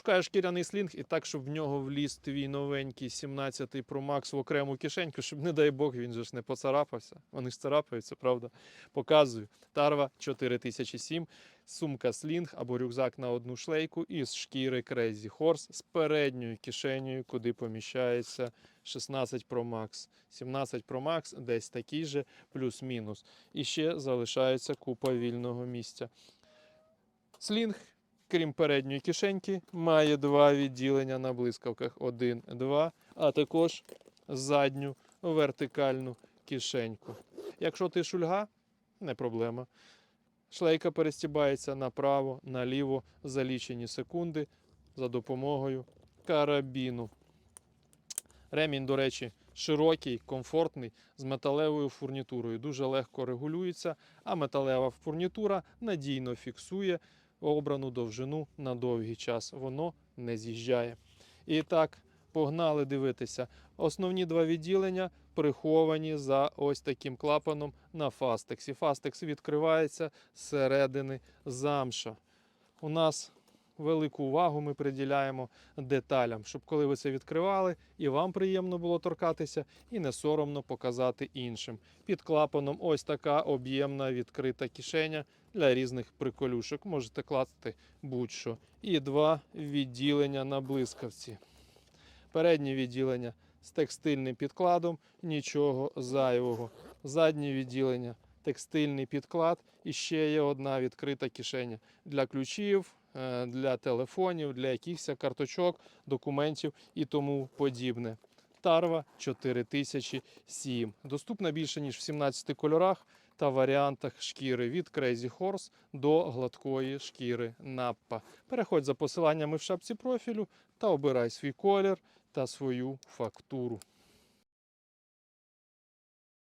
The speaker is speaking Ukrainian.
Шукаєш шкіряний слінг і так, щоб в нього вліз твій новенький 17-й Pro Max в окрему кишеньку, щоб, не дай Бог, він же ж не поцарапався. Вони ж царапаються, правда? Показую. Тарва 4007, сумка слінг або рюкзак на одну шлейку із шкіри Crazy Horse з передньою кишенею, куди поміщається 16 Pro Max. 17 Pro Max десь такий же, плюс-мінус. І ще залишається купа вільного місця. Слінг, крім передньої кишеньки, має два відділення на блискавках: один, два, а також задню вертикальну кишеньку. Якщо ти шульга, не проблема. Шлейка перестібається направо, наліво за лічені секунди за допомогою карабіну. Ремінь, до речі, широкий, комфортний, з металевою фурнітурою. Дуже легко регулюється, а металева фурнітура надійно фіксує обрану довжину на довгий час. Воно не з'їжджає. І так, погнали дивитися. Основні два відділення приховані за ось таким клапаном на фастексі. Фастекс відкривається зсередини замша. У нас велику увагу ми приділяємо деталям, щоб коли ви це відкривали, і вам приємно було торкатися, і не соромно показати іншим. Під клапаном ось така об'ємна відкрита кишеня для різних приколюшок. Можете класти будь-що. І два відділення на блискавці. Переднє відділення з текстильним підкладом, нічого зайвого. Заднє відділення текстильний підклад і ще є одна відкрита кишеня для ключів, для телефонів, для якихось карточок, документів і тому подібне. Тарва 4007. Доступна більше ніж в 17 кольорах та варіантах шкіри від Crazy Horse до гладкої шкіри Nappa. Переходь за посиланнями в шапці профілю та обирай свій колір та свою фактуру.